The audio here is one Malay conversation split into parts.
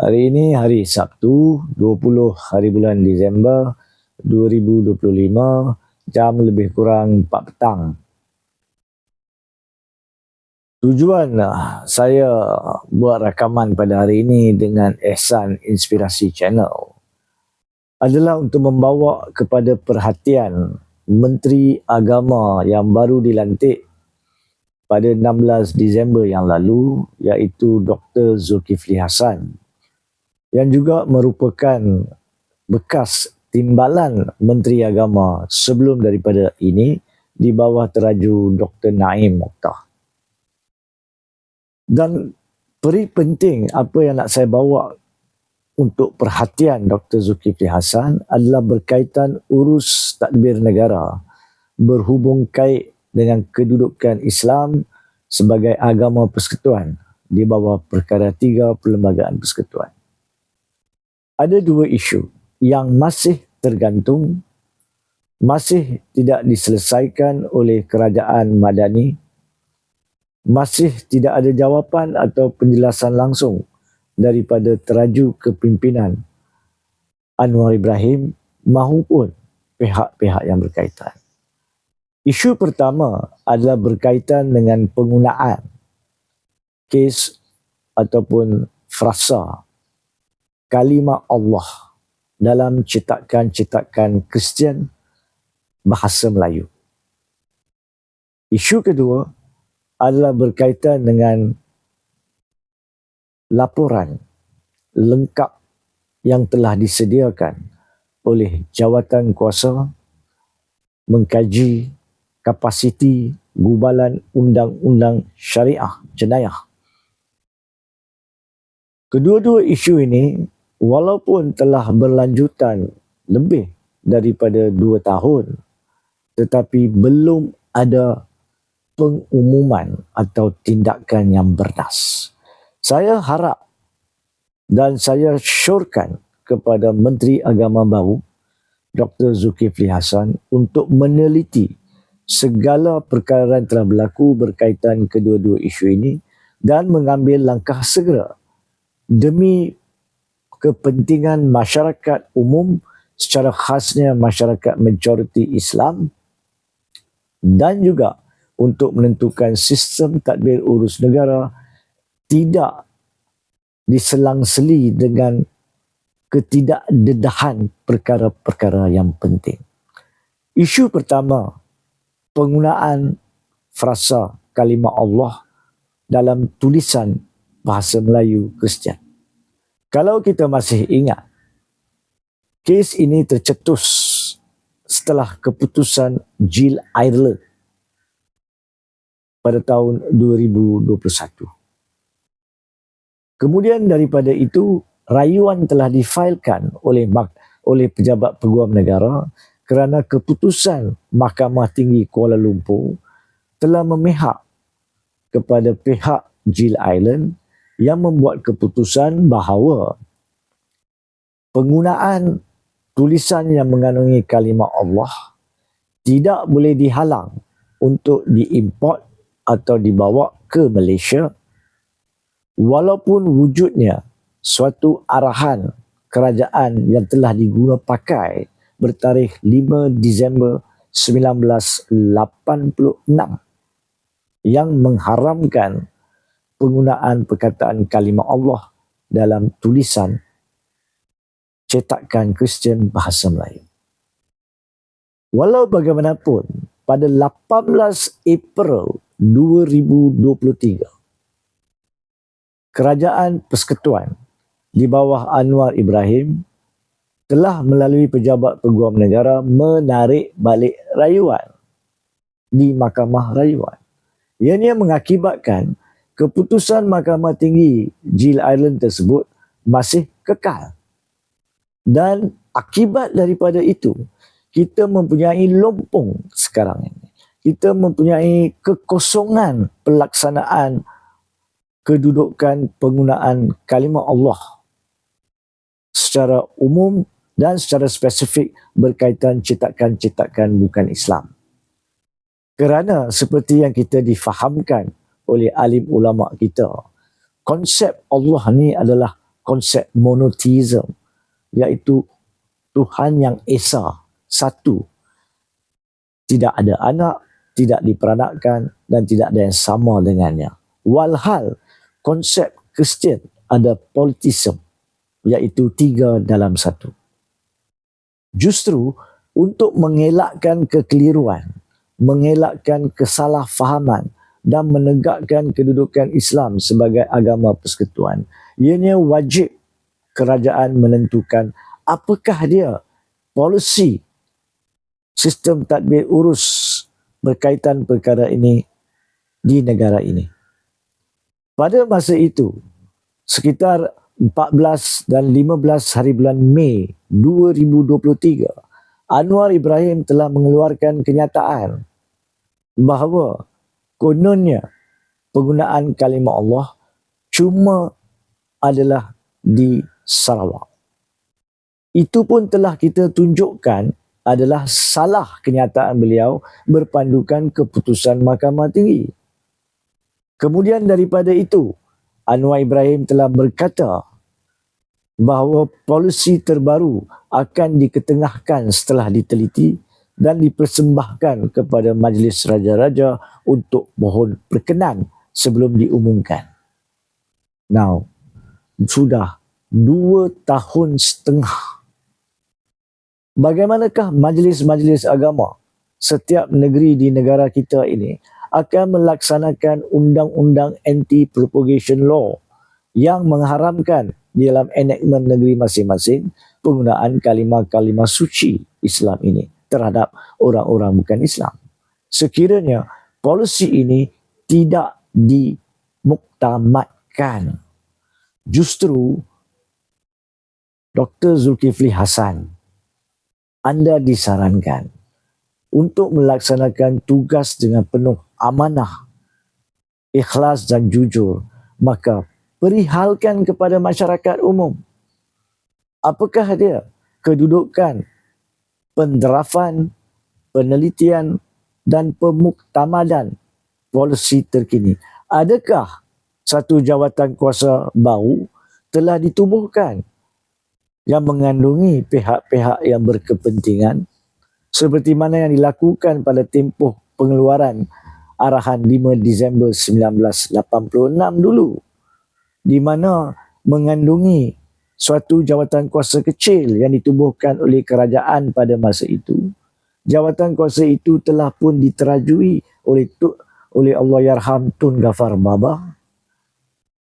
Hari ini hari Sabtu 20 hari bulan Disember 2025 jam lebih kurang 4 petang. Tujuan ah, saya buat rakaman pada hari ini dengan Ehsan Inspirasi Channel adalah untuk membawa kepada perhatian Menteri Agama yang baru dilantik pada 16 Disember yang lalu iaitu Dr. Zulkifli Hasan yang juga merupakan bekas timbalan Menteri Agama sebelum daripada ini di bawah teraju Dr. Naim Mokhtar. Dan peri penting apa yang nak saya bawa untuk perhatian Dr. Zulkifli Hasan adalah berkaitan urus tadbir negara berhubung kait dengan kedudukan Islam sebagai agama persekutuan di bawah perkara tiga perlembagaan persekutuan ada dua isu yang masih tergantung masih tidak diselesaikan oleh kerajaan Madani masih tidak ada jawapan atau penjelasan langsung daripada teraju kepimpinan Anwar Ibrahim maupun pihak-pihak yang berkaitan. Isu pertama adalah berkaitan dengan penggunaan kes ataupun frasa kalimah Allah dalam cetakan-cetakan Kristian bahasa Melayu. Isu kedua adalah berkaitan dengan laporan lengkap yang telah disediakan oleh jawatan kuasa mengkaji kapasiti gubalan undang-undang syariah jenayah. Kedua-dua isu ini walaupun telah berlanjutan lebih daripada dua tahun tetapi belum ada pengumuman atau tindakan yang berdas. Saya harap dan saya syorkan kepada Menteri Agama baru Dr. Zulkifli Hasan untuk meneliti segala perkara yang telah berlaku berkaitan kedua-dua isu ini dan mengambil langkah segera demi kepentingan masyarakat umum secara khasnya masyarakat majoriti Islam dan juga untuk menentukan sistem tadbir urus negara tidak diselang-seli dengan ketidakdedahan perkara-perkara yang penting. Isu pertama, penggunaan frasa kalimah Allah dalam tulisan bahasa Melayu Kristian. Kalau kita masih ingat, kes ini tercetus setelah keputusan Jill Ireland pada tahun 2021. Kemudian daripada itu, rayuan telah difailkan oleh oleh pejabat peguam negara kerana keputusan Mahkamah Tinggi Kuala Lumpur telah memihak kepada pihak Jill Island yang membuat keputusan bahawa penggunaan tulisan yang mengandungi kalimah Allah tidak boleh dihalang untuk diimport atau dibawa ke Malaysia walaupun wujudnya suatu arahan kerajaan yang telah diguna pakai bertarikh 5 Disember 1986 yang mengharamkan penggunaan perkataan kalimah Allah dalam tulisan cetakan Kristian bahasa Melayu. Walau bagaimanapun, pada 18 April 2023, Kerajaan Persekutuan di bawah Anwar Ibrahim telah melalui pejabat peguam negara menarik balik rayuan di Mahkamah Rayuan. Ianya mengakibatkan keputusan Mahkamah Tinggi Jill Island tersebut masih kekal. Dan akibat daripada itu, kita mempunyai lompong sekarang ini. Kita mempunyai kekosongan pelaksanaan kedudukan penggunaan kalimah Allah secara umum dan secara spesifik berkaitan cetakan-cetakan bukan Islam. Kerana seperti yang kita difahamkan oleh alim ulama kita. Konsep Allah ni adalah konsep monotheism iaitu Tuhan yang Esa, satu. Tidak ada anak, tidak diperanakkan dan tidak ada yang sama dengannya. Walhal konsep Kristian ada politism iaitu tiga dalam satu. Justru untuk mengelakkan kekeliruan, mengelakkan kesalahfahaman dan menegakkan kedudukan Islam sebagai agama persekutuan, ianya wajib kerajaan menentukan apakah dia polisi sistem tadbir urus berkaitan perkara ini di negara ini. Pada masa itu, sekitar 14 dan 15 hari bulan Mei 2023, Anwar Ibrahim telah mengeluarkan kenyataan bahawa kononnya penggunaan kalimah Allah cuma adalah di Sarawak itu pun telah kita tunjukkan adalah salah kenyataan beliau berpandukan keputusan Mahkamah Tinggi. Kemudian daripada itu, Anwar Ibrahim telah berkata bahawa polisi terbaru akan diketengahkan setelah diteliti dan dipersembahkan kepada Majlis Raja-Raja untuk mohon perkenan sebelum diumumkan. Now, sudah dua tahun setengah bagaimanakah majlis-majlis agama setiap negeri di negara kita ini akan melaksanakan undang-undang anti-propagation law yang mengharamkan di dalam enactment negeri masing-masing penggunaan kalimah-kalimah suci Islam ini terhadap orang-orang bukan Islam. Sekiranya polisi ini tidak dimuktamadkan, justru Dr. Zulkifli Hasan anda disarankan untuk melaksanakan tugas dengan penuh amanah, ikhlas dan jujur, maka perihalkan kepada masyarakat umum. Apakah dia kedudukan penderafan, penelitian dan pemuktamadan polisi terkini? Adakah satu jawatan kuasa baru telah ditubuhkan yang mengandungi pihak-pihak yang berkepentingan seperti mana yang dilakukan pada tempoh pengeluaran arahan 5 Disember 1986 dulu di mana mengandungi suatu jawatan kuasa kecil yang ditubuhkan oleh kerajaan pada masa itu jawatan kuasa itu telah pun diterajui oleh tu, oleh Allah Yarham Tun Gafar Baba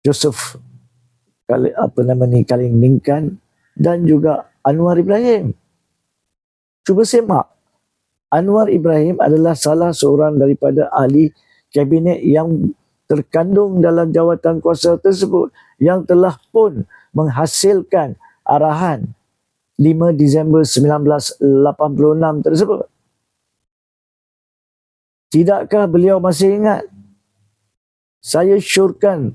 Joseph kali apa nama ni Kaling Ningkan dan juga Anwar Ibrahim. Cuba semak. Anwar Ibrahim adalah salah seorang daripada ahli kabinet yang terkandung dalam jawatan kuasa tersebut yang telah pun menghasilkan arahan 5 Disember 1986 tersebut. Tidakkah beliau masih ingat? Saya syurkan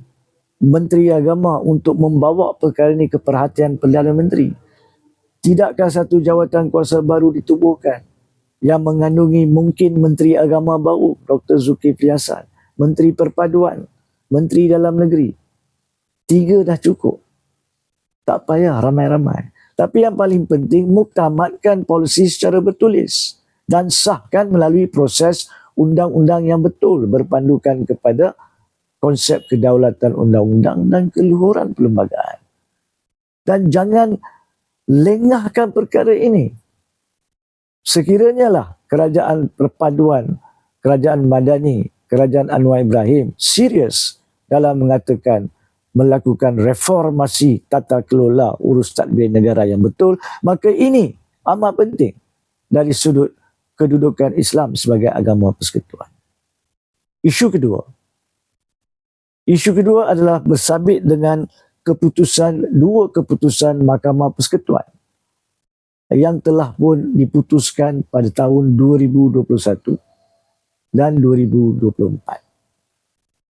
Menteri Agama untuk membawa perkara ini ke perhatian Perdana Menteri. Tidakkah satu jawatan kuasa baru ditubuhkan yang mengandungi mungkin Menteri Agama baru, Dr. Zulkifli Hasan, Menteri Perpaduan, Menteri Dalam Negeri. Tiga dah cukup. Tak payah ramai-ramai. Tapi yang paling penting, muktamadkan polisi secara bertulis dan sahkan melalui proses undang-undang yang betul berpandukan kepada konsep kedaulatan undang-undang dan keluhuran perlembagaan. Dan jangan lengahkan perkara ini. Sekiranya lah kerajaan perpaduan, kerajaan Madani, kerajaan Anwar Ibrahim serius dalam mengatakan melakukan reformasi tata kelola urus tadbir negara yang betul, maka ini amat penting dari sudut kedudukan Islam sebagai agama persekutuan. Isu kedua, Isu kedua adalah bersabit dengan keputusan dua keputusan Mahkamah Persekutuan yang telah pun diputuskan pada tahun 2021 dan 2024.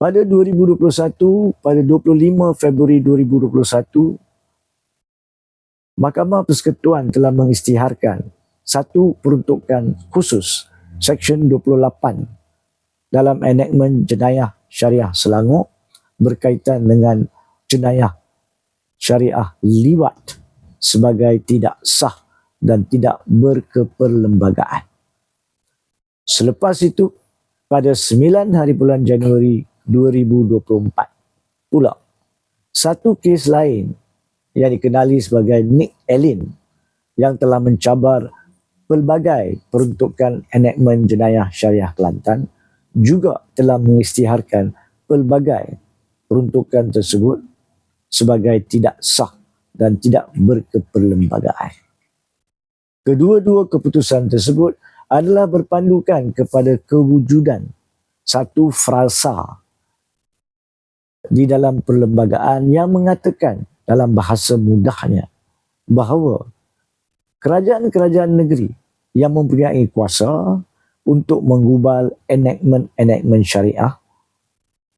Pada 2021, pada 25 Februari 2021, Mahkamah Persekutuan telah mengisytiharkan satu peruntukan khusus Seksyen 28 dalam enactment jenayah syariah Selangor berkaitan dengan jenayah syariah liwat sebagai tidak sah dan tidak berkeperlembagaan. Selepas itu, pada 9 hari bulan Januari 2024 pula, satu kes lain yang dikenali sebagai Nick Elin yang telah mencabar pelbagai peruntukan enakmen jenayah syariah Kelantan juga telah mengisytiharkan pelbagai peruntukan tersebut sebagai tidak sah dan tidak berkeperlembagaan. Kedua-dua keputusan tersebut adalah berpandukan kepada kewujudan satu frasa di dalam perlembagaan yang mengatakan dalam bahasa mudahnya bahawa kerajaan-kerajaan negeri yang mempunyai kuasa untuk menggubal enactment-enactment syariah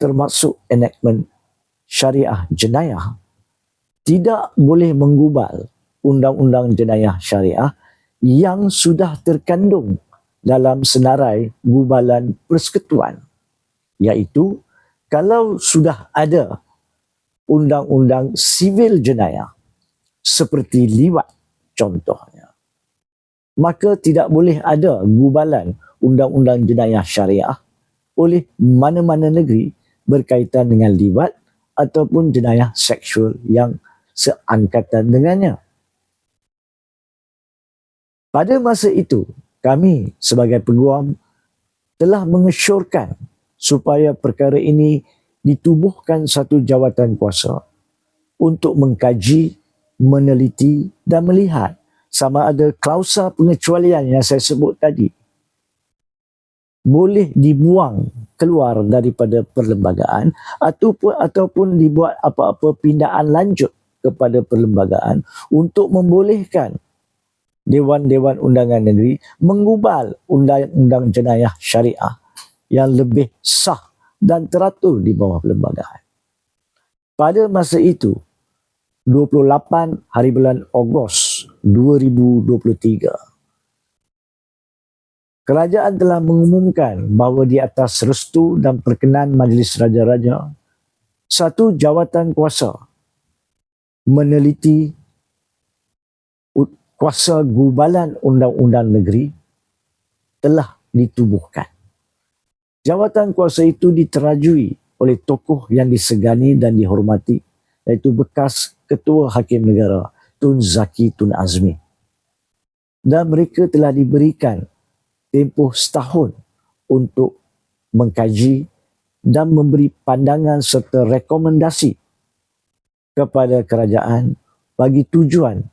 termasuk enactment syariah jenayah tidak boleh menggubal undang-undang jenayah syariah yang sudah terkandung dalam senarai gubalan persekutuan iaitu kalau sudah ada undang-undang sivil jenayah seperti liwat contohnya maka tidak boleh ada gubalan undang-undang jenayah syariah oleh mana-mana negeri berkaitan dengan liwat ataupun jenayah seksual yang seangkatan dengannya. Pada masa itu, kami sebagai peguam telah mengesyorkan supaya perkara ini ditubuhkan satu jawatan kuasa untuk mengkaji, meneliti dan melihat. Sama ada klausa pengecualian yang saya sebut tadi. Boleh dibuang keluar daripada perlembagaan ataupun ataupun dibuat apa-apa pindaan lanjut kepada perlembagaan untuk membolehkan Dewan-Dewan Undangan Negeri menggubal undang-undang jenayah syariah yang lebih sah dan teratur di bawah perlembagaan. Pada masa itu, 28 hari bulan Ogos 2023, kerajaan telah mengumumkan bahawa di atas restu dan perkenan Majlis Raja-Raja, satu jawatan kuasa meneliti kuasa gubalan undang-undang negeri telah ditubuhkan. Jawatan kuasa itu diterajui oleh tokoh yang disegani dan dihormati iaitu bekas Ketua Hakim Negara Tun Zaki Tun Azmi. Dan mereka telah diberikan tempoh setahun untuk mengkaji dan memberi pandangan serta rekomendasi kepada kerajaan bagi tujuan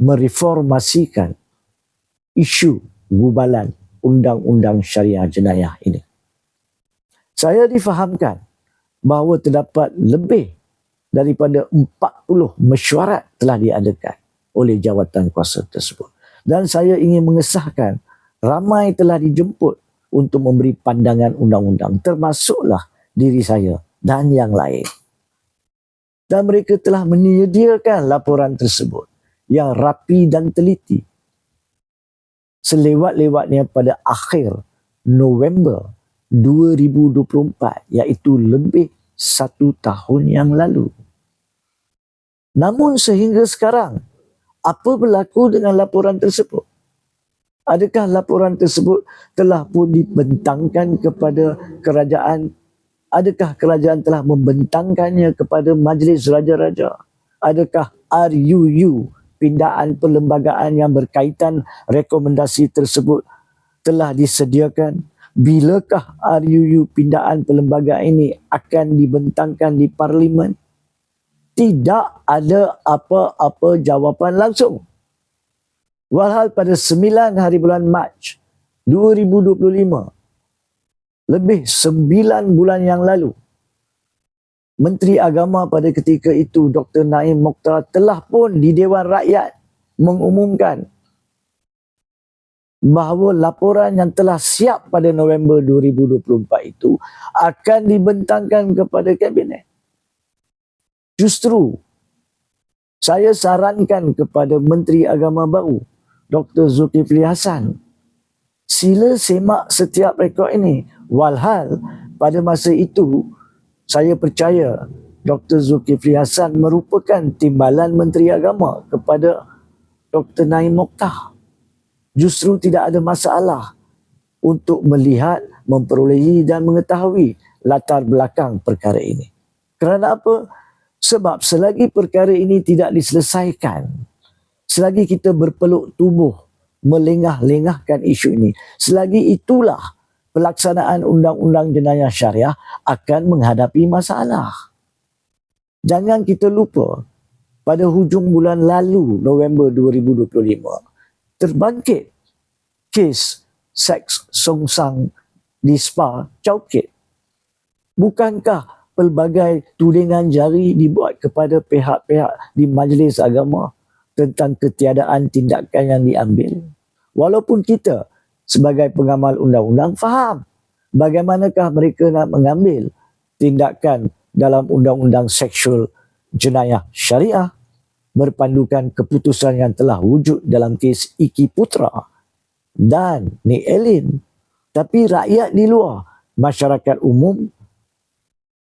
mereformasikan isu gubalan undang-undang syariah jenayah ini. Saya difahamkan bahawa terdapat lebih daripada 40 mesyuarat telah diadakan oleh jawatan kuasa tersebut. Dan saya ingin mengesahkan ramai telah dijemput untuk memberi pandangan undang-undang termasuklah diri saya dan yang lain. Dan mereka telah menyediakan laporan tersebut yang rapi dan teliti. Selewat-lewatnya pada akhir November 2024 iaitu lebih satu tahun yang lalu. Namun sehingga sekarang, apa berlaku dengan laporan tersebut? Adakah laporan tersebut telah pun dibentangkan kepada kerajaan? Adakah kerajaan telah membentangkannya kepada Majlis Raja-Raja? Adakah RUU pindaan perlembagaan yang berkaitan rekomendasi tersebut telah disediakan. Bilakah RUU pindaan perlembagaan ini akan dibentangkan di parlimen? Tidak ada apa-apa jawapan langsung. Walhal pada 9 hari bulan Mac 2025 lebih 9 bulan yang lalu Menteri Agama pada ketika itu Dr. Naim Mokhtar telah pun di Dewan Rakyat mengumumkan bahawa laporan yang telah siap pada November 2024 itu akan dibentangkan kepada Kabinet. Justru saya sarankan kepada Menteri Agama baru Dr. Zulkifli Hasan sila semak setiap rekod ini walhal pada masa itu saya percaya Dr. Zulkifli Hasan merupakan timbalan Menteri Agama kepada Dr. Naim Mokhtar. Justru tidak ada masalah untuk melihat, memperolehi dan mengetahui latar belakang perkara ini. Kerana apa? Sebab selagi perkara ini tidak diselesaikan, selagi kita berpeluk tubuh melengah-lengahkan isu ini, selagi itulah pelaksanaan undang-undang jenayah syariah akan menghadapi masalah. Jangan kita lupa pada hujung bulan lalu November 2025 terbangkit kes seks songsang di spa Chowkit. Bukankah pelbagai tudingan jari dibuat kepada pihak-pihak di majlis agama tentang ketiadaan tindakan yang diambil. Walaupun kita sebagai pengamal undang-undang faham bagaimanakah mereka nak mengambil tindakan dalam undang-undang seksual jenayah syariah berpandukan keputusan yang telah wujud dalam kes Iki Putra dan Nik Elin. Tapi rakyat di luar, masyarakat umum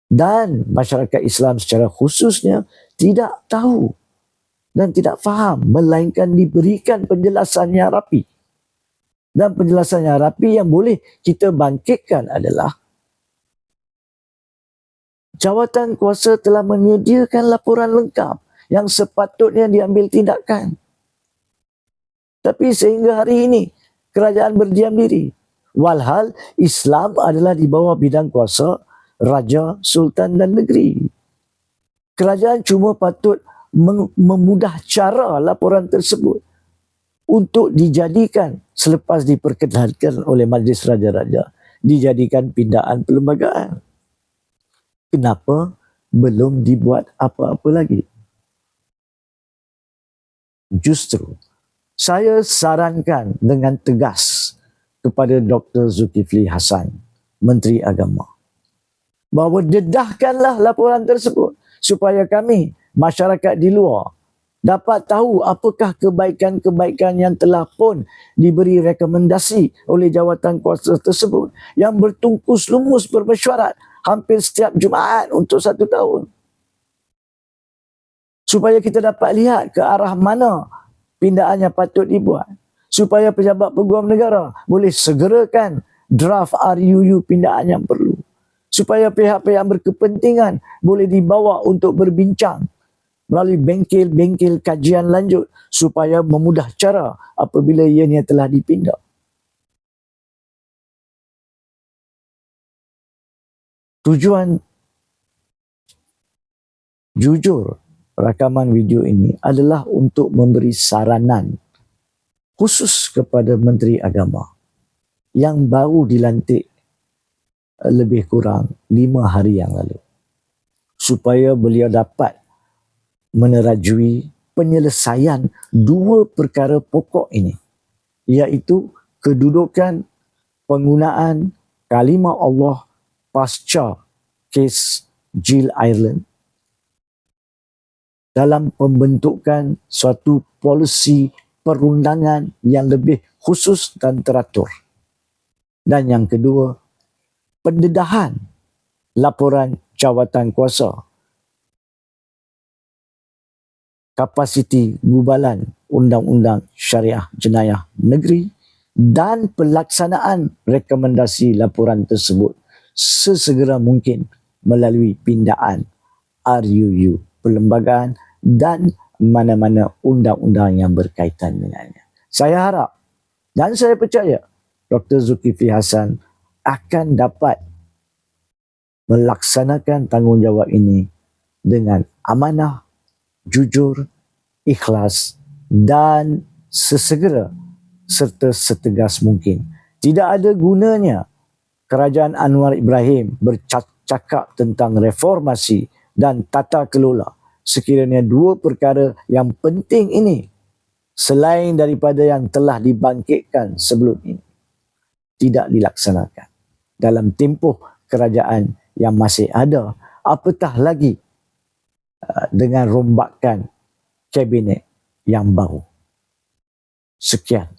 dan masyarakat Islam secara khususnya tidak tahu dan tidak faham melainkan diberikan penjelasan yang rapi. Dan penjelasan yang rapi yang boleh kita bangkitkan adalah jawatan kuasa telah menyediakan laporan lengkap yang sepatutnya diambil tindakan. Tapi sehingga hari ini kerajaan berdiam diri. Walhal Islam adalah di bawah bidang kuasa raja, sultan dan negeri. Kerajaan cuma patut memudah cara laporan tersebut untuk dijadikan selepas diperkenalkan oleh Majlis Raja-Raja dijadikan pindaan perlembagaan. Kenapa belum dibuat apa-apa lagi? Justru saya sarankan dengan tegas kepada Dr. Zulkifli Hasan, Menteri Agama bahawa dedahkanlah laporan tersebut supaya kami masyarakat di luar dapat tahu apakah kebaikan-kebaikan yang telah pun diberi rekomendasi oleh jawatan kuasa tersebut yang bertungkus lumus bermesyuarat hampir setiap Jumaat untuk satu tahun. Supaya kita dapat lihat ke arah mana pindaan yang patut dibuat. Supaya pejabat peguam negara boleh segerakan draft RUU pindaan yang perlu supaya pihak-pihak berkepentingan boleh dibawa untuk berbincang melalui bengkel-bengkel kajian lanjut supaya memudah cara apabila ianya telah dipindah. Tujuan jujur rakaman video ini adalah untuk memberi saranan khusus kepada Menteri Agama yang baru dilantik lebih kurang lima hari yang lalu supaya beliau dapat menerajui penyelesaian dua perkara pokok ini iaitu kedudukan penggunaan kalimah Allah pasca kes Jill Ireland dalam pembentukan suatu polisi perundangan yang lebih khusus dan teratur. Dan yang kedua, pendedahan laporan jawatan kuasa kapasiti gubalan undang-undang syariah jenayah negeri dan pelaksanaan rekomendasi laporan tersebut sesegera mungkin melalui pindaan RUU perlembagaan dan mana-mana undang-undang yang berkaitan dengannya. Saya harap dan saya percaya Dr. Zulkifli Hasan akan dapat melaksanakan tanggungjawab ini dengan amanah, jujur, ikhlas dan sesegera serta setegas mungkin. Tidak ada gunanya kerajaan Anwar Ibrahim bercakap tentang reformasi dan tata kelola sekiranya dua perkara yang penting ini selain daripada yang telah dibangkitkan sebelum ini tidak dilaksanakan dalam tempoh kerajaan yang masih ada apatah lagi dengan rombakan kabinet yang baru. Sekian